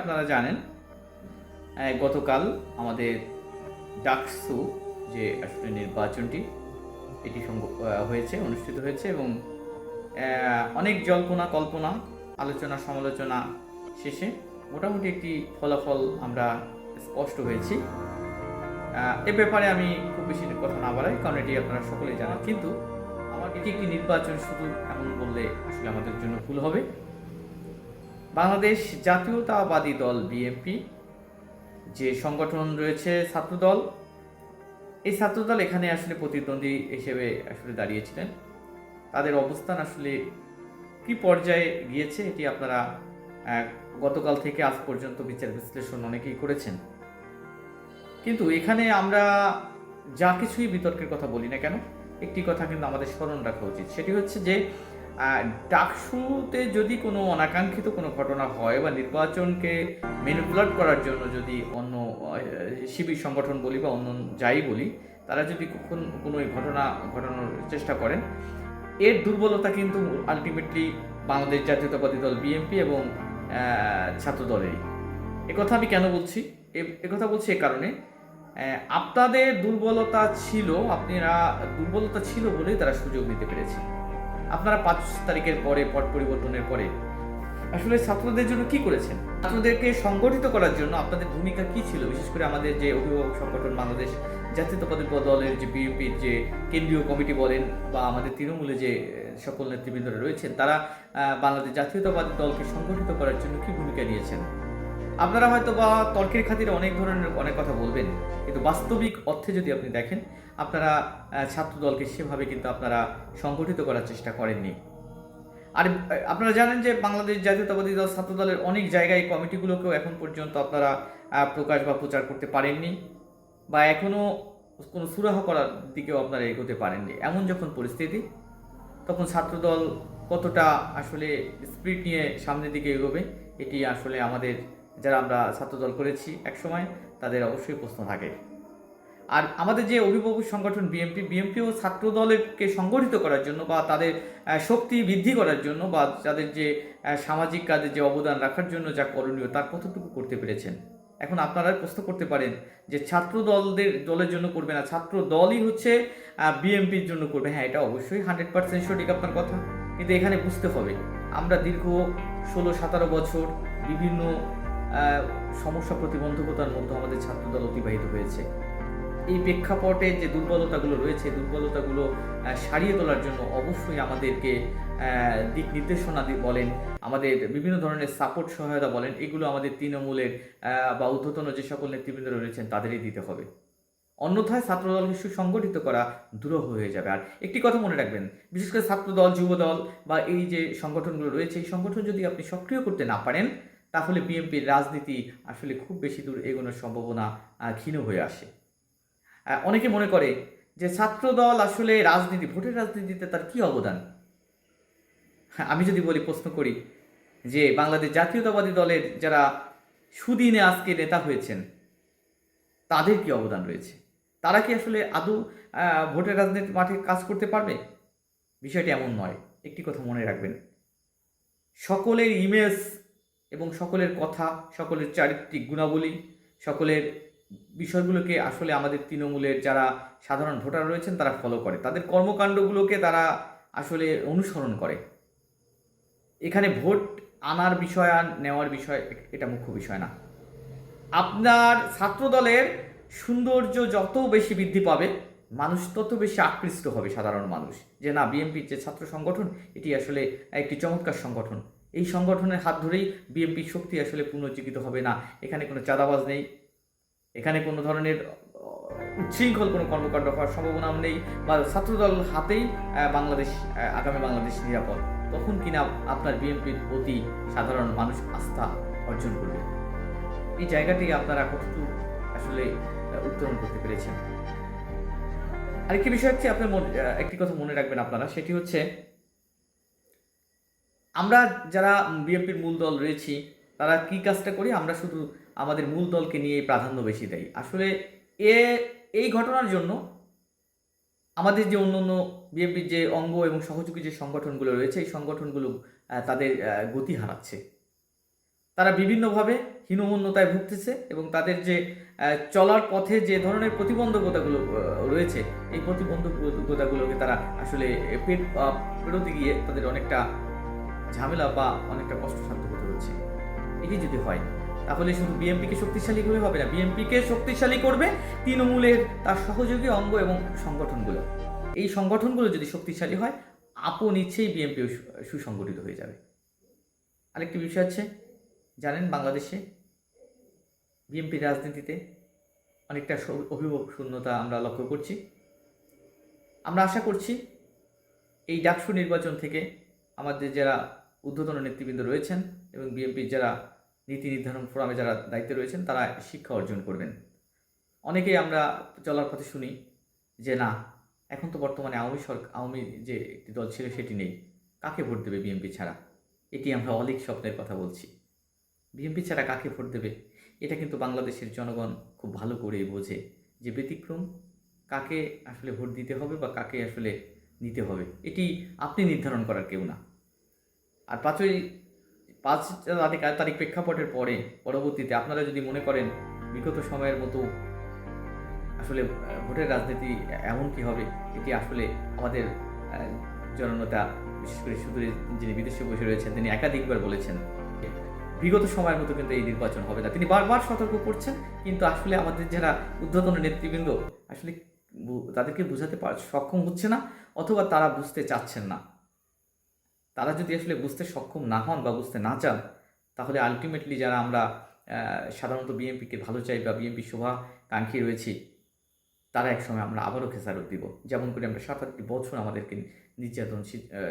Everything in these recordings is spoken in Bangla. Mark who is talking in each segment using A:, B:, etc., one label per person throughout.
A: আপনারা জানেন গতকাল আমাদের ডাকসু যে আসলে নির্বাচনটি, এটি হয়েছে, অনুষ্ঠিত হয়েছে এবং অনেক জল্পনা, কল্পনা, আলোচনা, সমালোচনা শেষে মোটামুটি একটি ফলাফল আমরা স্পষ্ট হয়েছি। এ ব্যাপারে আমি খুব বেশি কথা না বাড়াই কারণ এটি আপনারা সকলেই জানেন। কিন্তু আমার এটি একটি নির্বাচন শুধু এমন বললে আসলে আমাদের জন্য ভুল হবে। বাংলাদেশ জাতীয়তাবাদী দল বিএনপি যে সংগঠন রয়েছে ছাত্রদল, এই ছাত্রদল এখানে আসলে প্রতিদ্বন্দ্বী হিসেবে আসলে দাঁড়িয়েছিলেন। তাদের অবস্থান আসলে কি পর্যায়ে গিয়েছে এটি আপনারা গতকাল থেকে আজ পর্যন্ত বিচার বিশ্লেষণ অনেকেই করেছেন। কিন্তু এখানে আমরা যা কিছুই বিতর্কের কথা বলি না কেন, একটি কথা কিন্তু আমাদের স্মরণ রাখা উচিত। সেটি হচ্ছে যে ডাকসুতে যদি কোনো অনাকাঙ্ক্ষিত কোনো ঘটনা হয় বা নির্বাচনকে ম্যানিপুলেট করার জন্য যদি অন্য শিবির সংগঠন বলি বা অন্য যাই বলি, তারা যদি কখন কোনো ঘটনা ঘটানোর চেষ্টা করেন, এর দুর্বলতা কিন্তু আলটিমেটলি বাংলাদেশ জাতীয়তাবাদী দল বিএনপি এবং ছাত্র দলেরই। একথা আমি কেন বলছি? একথা বলছি এ কারণে আপনাদের দুর্বলতা ছিল, আপনারা দুর্বলতা ছিল বলেই তারা সুযোগ নিতে পেরেছে আপনারা পাঁচ তারিখের পরে, পট পরিবর্তনের পরে, আসলে ছাত্রদের জন্য কি করেছেন? ছাত্রদেরকে সংগঠিত করার জন্য আপনাদের ভূমিকা কি ছিল? বিশেষ করে আমাদের যে অভিভাবক সংগঠন বাংলাদেশ জাতীয়তাবাদী দলের যে বিএনপির যে কেন্দ্রীয় কমিটি বলেন বা আমাদের তৃণমূলে যে সকল নেতৃবৃন্দরা রয়েছেন, তারা বাংলাদেশ জাতীয়তাবাদী দলকে সংগঠিত করার জন্য কি ভূমিকা নিয়েছেন? আপনারা হয়তো বা তর্কের খাতিরে অনেক ধরনের অনেক কথা বলবেন, কিন্তু বাস্তবিক অর্থে যদি আপনি দেখেন আপনারা আহ, ছাত্র দলকে সেভাবে কিন্তু আপনারা সংগঠিত করার চেষ্টা করেননি। আর আপনারা জানেন যে বাংলাদেশ জাতীয়তাবাদী দল ছাত্র দলের অনেক জায়গায় কমিটিগুলোকেও এখন পর্যন্ত আপনারা প্রকাশ বা প্রচার করতে পারেননি বা এখনও কোনো সুরাহা করার দিকেও আপনারা এগোতে পারেননি। এমন যখন পরিস্থিতি তখন ছাত্রদল কতটা আসলে স্পিড নিয়ে সামনের দিকে এগোবে এটি আসলে আমাদের যারা আমরা ছাত্রদল করেছি একসময় তাদের অবশ্যই প্রশ্ন থাকে। আর আমাদের যে অভিভাবক সংগঠন বিএনপি বিএনপিও ছাত্র দলেরকে সংগঠিত করার জন্য বা তাদের শক্তি বৃদ্ধি করার জন্য বা তাদের যে সামাজিক কাজে যে অবদান রাখার জন্য যা করণীয় তার কতটুকু করতে পেরেছেন? এখন আপনারা প্রশ্ন করতে পারেন যে ছাত্র দলদের দলের জন্য করবে না ছাত্র দলই হচ্ছে বিএনপির জন্য করবে। হ্যাঁ এটা অবশ্যই হান্ড্রেড পার্সেন্ট সঠিক আপনার কথা। কিন্তু এখানে বুঝতে হবে, আমরা দীর্ঘ ষোলো, সতেরো বছর বিভিন্ন সমস্যা প্রতিবন্ধকতার মধ্যে আমাদের ছাত্রদল অতিবাহিত হয়েছে। এই প্রেক্ষাপটে যে দুর্বলতাগুলো রয়েছে, দুর্বলতাগুলো সারিয়ে তোলার জন্য অবশ্যই আমাদেরকে দিক নির্দেশনা বলেন। আমাদের বিভিন্ন ধরনের সাপোর্ট সহায়তা বলেন। এগুলো আমাদের তৃণমূলের বা ঊর্ধ্বতন যে সকল নেতৃবৃন্দ রয়েছেন, তাদেরই দিতে হবে। অন্যথায় ছাত্রদলকে সুসংগঠিত করা দূরহ হয়ে যাবে। আর একটি কথা মনে রাখবেন, বিশেষ করে ছাত্রদল, যুবদল বা এই যে সংগঠনগুলো রয়েছে, এই সংগঠন যদি আপনি সক্রিয় করতে না পারেন, তাহলে বিএনপির রাজনীতি আসলে খুব বেশি দূর এগোনোর সম্ভাবনা ক্ষীণ হয়ে আসে। অনেকে মনে করে যে ছাত্রদল আসলে রাজনীতি, ভোটের রাজনীতিতে তার কি অবদান? আমি যদি বলি, প্রশ্ন করি যে বাংলাদেশ জাতীয়তাবাদী দলের যারা সুদিনে আজকে নেতা হয়েছেন, তাদের কি অবদান রয়েছে? তারা কি আসলে আদৌ ভোটের রাজনীতির মাঠে কাজ করতে পারবে? বিষয়টি এমন নয়। একটি কথা মনে রাখবেন, সকলের ইমেজ এবং সকলের কথা, সকলের চারিত্রিক গুণাবলী, সকলের বিষয়গুলোকে আসলে আমাদের তৃণমূলের যারা সাধারণ ভোটার রয়েছেন তারা ফলো করে। তাদের কর্মকাণ্ডগুলোকে তারা আসলে অনুসরণ করে। এখানে ভোট আনার বিষয় আর নেওয়ার বিষয় এটা মুখ্য বিষয় না। আপনার ছাত্রদলের সৌন্দর্য যত বেশি বৃদ্ধি পাবে, মানুষ তত বেশি আকৃষ্ট হবে সাধারণ মানুষ। যে না, বিএনপির যে ছাত্র সংগঠন, এটি আসলে একটি চমৎকার সংগঠন। এই সংগঠনের হাত ধরেই বিএনপির শক্তি আসলে পুনর্জীবিত হবে না। এখানে কোনো চাঁদাবাজ নেই। এখানে কোনো ধরনের উচ্ছৃঙ্খল কোনো কর্মকাণ্ড হওয়ার সম্ভাবনা নেই বা ছাত্রদল হাতেই বাংলাদেশ আগামী বাংলাদেশ নিরাপদ। তখন কিনা আপনার বিএনপির প্রতি সাধারণ মানুষ আস্থা অর্জন করবে। এই জায়গাটি আপনারা কতটুকু আসলে উত্তরণ করতে পেরেছেন? আরেকটি বিষয় হচ্ছে আপনার একটি কথা মনে রাখবেন আপনারা, সেটি হচ্ছে, আমরা যারা বিএনপির মূল দল রয়েছি, তারা কি কাজটা করি? আমরা শুধু আমাদের মূল দলকে নিয়ে প্রাধান্য বেশি দেয়। আসলে এ, এই ঘটনার জন্য আমাদের যে অন্য অন্য বিএনপির যে অঙ্গ এবং সহযোগী যে সংগঠনগুলো রয়েছে, এই সংগঠনগুলো তাদের গতি হারাচ্ছে। তারা বিভিন্নভাবে হীনমন্যতায় ভুগতেছে এবং তাদের যে চলার পথে যে ধরনের প্রতিবন্ধকতাগুলো রয়েছে, এই প্রতিবন্ধকতাগুলোকে তারা আসলে পেট পেরোতে গিয়ে তাদের অনেকটা ঝামেলা বা অনেকটা কষ্টসাধ্য হতে হচ্ছে। এটি যদি হয় তাহলে শুধু বিএনপিকে শক্তিশালী করে হবে না বিএনপিকে শক্তিশালী করবে তৃণমূলের তার সহযোগী অঙ্গ এবং সংগঠনগুলো। এই সংগঠনগুলো যদি শক্তিশালী হয় আপন ইচ্ছেই বিএনপি সুসংগঠিত হয়ে যাবে। আরেকটি বিষয় আছে, জানেন বাংলাদেশে বিএনপির রাজনীতিতে অনেকটা অভিভাবক শূন্যতা আমরা লক্ষ্য করছি। আমরা আশা করছি এই ডাকসু নির্বাচন থেকে আমাদের যারা ঊর্ধ্বতন নেতৃবৃন্দ রয়েছেন এবং বিএনপির যারা নীতি নির্ধারণ ফোরামে যারা দায়িত্বে রয়েছেন, তারা শিক্ষা অর্জন করবেন। অনেকেই আমরা চলার পথে শুনি যে, না, এখন তো বর্তমানে আওয়ামী সরকার আওয়ামী যে একটি দল ছিল সেটি নেই। কাকে ভোট দেবে বিএনপি ছাড়া? এটি আমরা অলিক স্বপ্নের কথা বলছি। বিএনপি ছাড়া কাকে ভোট দেবে? এটা কিন্তু বাংলাদেশের জনগণ খুব ভালো করেই বোঝে যে, ব্যতিক্রম। কাকে আসলে ভোট দিতে হবে বা কাকে আসলে নিতে হবে? এটি আপনি নির্ধারণ করার কেউ না। আর পাঁচই পাঁচ তারিখ তারিখ প্রেক্ষাপটের পরে, পরবর্তীতে আপনারা যদি মনে করেন বিগত সময়ের মতো আসলে ভোটের রাজনীতি এমন কি হবে, এটি আসলে আমাদের জননেতা, বিশেষ করে শুধু যিনি বিদেশে বসে রয়েছেন, তিনি একাধিকবার বলেছেন বিগত সময়ের মতো কিন্তু এই নির্বাচন হবে না। তিনি বারবার সতর্ক করছেন, কিন্তু আসলে আমাদের যারা ঊর্ধ্বতন নেতৃবৃন্দ, আসলে তাদেরকে বোঝাতে সক্ষম হচ্ছে না, অথবা তারা বুঝতে চাচ্ছেন না। তারা যদি আসলে বুঝতে সক্ষম না হন বা বুঝতে না চান, তাহলে আলটিমেটলি যারা আমরা সাধারণত বিএনপিকে ভালো চাই বা বিএনপি শোভাকাঙ্ক্ষী রয়েছি, তারা একসময় আমরা আবারও খেসারত দিব। যেমন করে আমরা সাত আটটি বছর আমাদেরকে নির্যাতন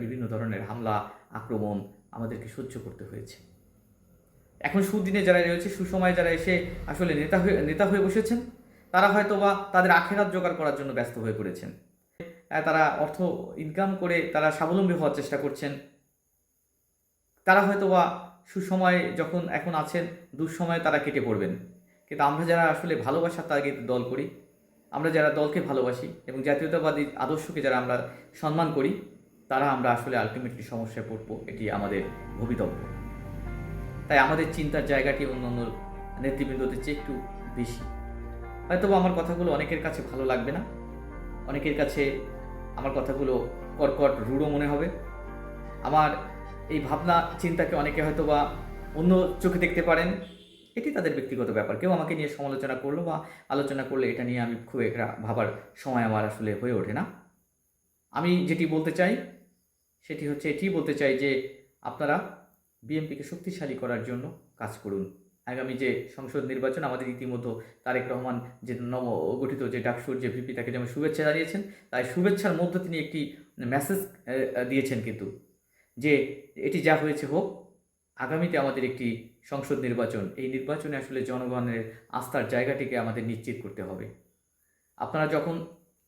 A: বিভিন্ন ধরনের হামলা, আক্রমণ আমাদেরকে সহ্য করতে হয়েছে। এখন সুদিনে যারা রয়েছে, সুসময়ে যারা এসে আসলে নেতা হয়ে নেতা হয়ে বসেছেন, তারা হয়তো বা তাদের আখেরাত জোগাড় করার জন্য ব্যস্ত হয়ে পড়েছেন। তারা অর্থ ইনকাম করে তারা স্বাবলম্বী হওয়ার চেষ্টা করছেন। তারা হয়তো বা সুসময়ে যখন এখন আছেন, দুঃসময়ে তারা কেটে পড়বেন। কিন্তু আমরা যারা আসলে ভালোবাসার তাগিদ দল করি, আমরা যারা দলকে ভালোবাসি এবং জাতীয়তাবাদী আদর্শকে যারা আমরা সম্মান করি, তারা আমরা আসলে আলটিমেটলি সমস্যায় পড়ব, এটি আমাদের ভবিতব্য তাই আমাদের চিন্তার জায়গাটি অন্যান্য নেতৃবৃন্দদের চেয়ে একটু বেশি। হয়তো আমার কথাগুলো অনেকের কাছে ভালো লাগবে না, অনেকের কাছে আমার কথাগুলো কর্কট রূঢ় মনে হবে। আমার এই ভাবনা, চিন্তাকে অনেকে হয়তো বা অন্য চোখে দেখতে পারেন। এটি তাদের ব্যক্তিগত ব্যাপার। কেউ আমাকে নিয়ে সমালোচনা করল বা আলোচনা করলে এটা নিয়ে আমি খুব একটা ভাবার সময় আমার আসলে হয়ে ওঠে না। আমি যেটি বলতে চাই, সেটি হচ্ছে এটি বলতে চাই যে আপনারা বিএনপিকে শক্তিশালী করার জন্য কাজ করুন। আগামী যে সংসদ নির্বাচন, আমাদের ইতিমধ্যে তারেক রহমান যে নব গঠিত যে ডাকসুর যে ভিপি, তাকে যেমন শুভেচ্ছা জানিয়েছেন, তাই শুভেচ্ছার মধ্যে তিনি একটি মেসেজ দিয়েছেন কিন্তু যে এটি যা হয়েছে হোক, আগামীতে আমাদের একটি সংসদ নির্বাচন। এই নির্বাচনে আসলে জনগণের আস্থার জায়গাটিকে আমাদের নিশ্চিত করতে হবে। আপনারা যখন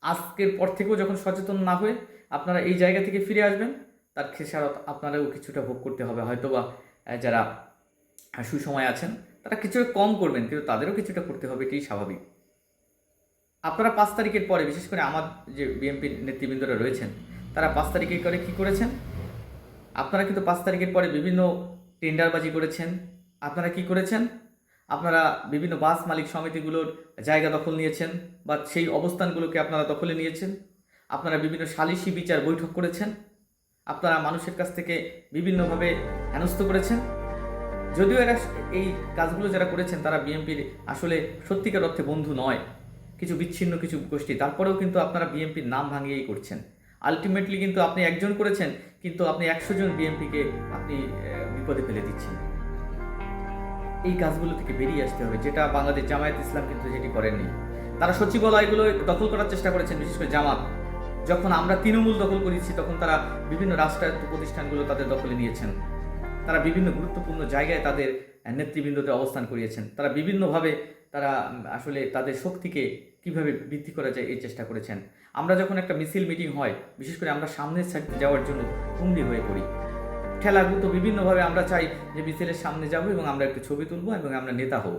A: আজকের পর থেকেও যখন সচেতন না হয়ে আপনারা এই জায়গা থেকে ফিরে আসবেন, তার খেসারত আপনারাও কিছুটা ভোগ করতে হবে। হয়তোবা যারা সুসময় আছেন তারা কিছুটা কম করবেন, কিন্তু তাদেরও কিছুটা করতে হবে, এটাই স্বাভাবিক। আপনারা পাঁচ তারিখের পরে, বিশেষ করে আমার যে বিএনপির নেতৃবৃন্দরা রয়েছেন, তারা পাঁচ তারিখের পরে কী করেছেন? আপনারা কিন্তু পাঁচ তারিখের পরে বিভিন্ন টেন্ডারবাজি করেছেন। আপনারা কি করেছেন? আপনারা বিভিন্ন বাস মালিক সমিতিগুলোর জায়গা দখল নিয়েছেন বা সেই অবস্থানগুলোকে আপনারা দখলে নিয়েছেন। আপনারা বিভিন্ন সালিশি বিচার বৈঠক করেছেন। আপনারা মানুষের কাছ থেকে বিভিন্নভাবে হেনস্থ করেছেন। যদিও এরা এই কাজগুলো যারা করেছেন, তারা বিএনপির আসলে সত্যিকার অর্থে বন্ধু নয়। কিছু বিচ্ছিন্ন, কিছু গোষ্ঠী। তারপরেও কিন্তু আপনারা বিএনপির নাম ভাঙিয়েই করছেন। আলটিমেটলি কিন্তু আপনি একজন করেছেন, কিন্তু আপনি একশো জন বিএনপিকে আপনি বিপদে ফেলে দিচ্ছেন। এই কাজগুলো থেকে বেরিয়ে আসতে হবে, যেটা বাংলাদেশ জামায়াত ইসলাম কিন্তু যেটি করেননি। তারা সচিবালয়গুলো দখল করার চেষ্টা করেছেন, বিশেষ করে জামাত। যখন আমরা তৃণমূল দখল করেছি, তখন তারা বিভিন্ন রাষ্ট্রায়ত্ত প্রতিষ্ঠানগুলো তাদের দখলে নিয়েছেন। তারা বিভিন্ন গুরুত্বপূর্ণ জায়গায় তাদের নেতৃবৃন্দতে অবস্থান করিয়েছেন। তারা বিভিন্নভাবে তারা আসলে তাদের শক্তিকে কীভাবে বৃদ্ধি করা যায় এই চেষ্টা করেছেন। আমরা যখন একটা মিছিল মিটিং হয়, বিশেষ করে আমরা সামনের সাইডে যাওয়ার জন্য হুমড়ি হয়ে পড়ি। খেলাগুলো বিভিন্নভাবে আমরা চাই যে মিছিলের সামনে যাব এবং আমরা একটু ছবি তুলবো এবং আমরা নেতা হব।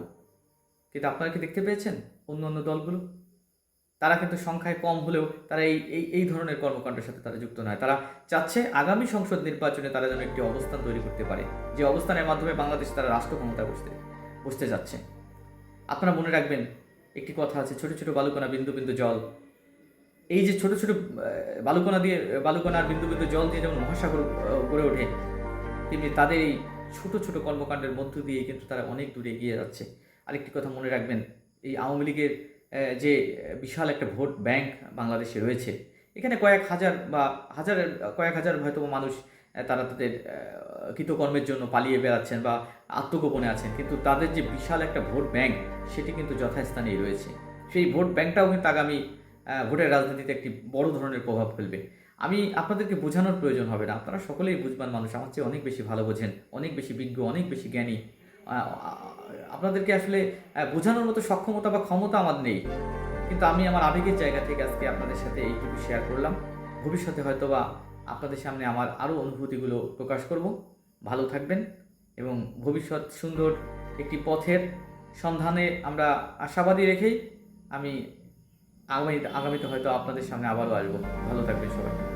A: কিন্তু আপনারা কি দেখতে পেয়েছেন অন্য অন্য দলগুলো? তারা কিন্তু সংখ্যায় কম হলেও তারা এই এই এই ধরনের কর্মকাণ্ডের সাথে তারা যুক্ত নয়। তারা চাচ্ছে আগামী সংসদ নির্বাচনে তারা যেন একটি অবস্থান তৈরি করতে পারে। যে অবস্থানের মাধ্যমে বাংলাদেশ তারা রাষ্ট্র ক্ষমতায় বসতে বসতে যাচ্ছে। আপনারা মনে রাখবেন, একটি কথা আছে, ছোট ছোট বালুকণা বিন্দু বিন্দু জল। এই যে ছোট ছোট বালুকণা দিয়ে বালুকণার বিন্দু বিন্দু জল দিয়ে যেমন মহাসাগর গড়ে ওঠে, তেমনি তাদের এই ছোট ছোট কর্মকাণ্ডের মধ্য দিয়ে কিন্তু তারা অনেক দূরে এগিয়ে যাচ্ছে। আরেকটি কথা মনে রাখবেন, এই আওয়ামী লীগের যে বিশাল একটা ভোট ব্যাংক বাংলাদেশে রয়েছে, এখানে কয়েক হাজার বা হাজারের, কয়েক হাজার হয়তো মানুষ তারা তাদের কৃতকর্মের জন্য পালিয়ে বেড়াচ্ছেন বা আত্মগোপনে আছেন, কিন্তু তাদের যে বিশাল একটা ভোট ব্যাংক, সেটি কিন্তু যথাস্থানেই রয়েছে। সেই ভোট ব্যাংকটাও কিন্তু আগামী ভোটের রাজনীতিতে একটি বড় ধরনের প্রভাব ফেলবে। আমি আপনাদেরকে বোঝানোর প্রয়োজন হবে না, আপনারা সকলেই বুঝবান মানুষ, আমার চেয়ে অনেক বেশি ভালো বোঝেন, অনেক বেশি বিজ্ঞ, অনেক বেশি জ্ঞানী আপনাদেরকে আসলে বোঝানোর মতো সক্ষমতা বা ক্ষমতা আমার নেই। কিন্তু আমি আমার আবেগের জায়গা থেকে আজকে আপনাদের সাথে এইটুকু শেয়ার করলাম। ভবিষ্যতে হয়তো বা আপনাদের সামনে আমার আরও অনুভূতিগুলো প্রকাশ করব। ভালো থাকবেন এবং ভবিষ্যৎ সুন্দর একটি পথের সন্ধানে আমরা আশাবাদী রেখেই আমি আগামী, আগামীতে হয়তো আপনাদের সামনে আবারও আসব। ভালো থাকবেন সবাই।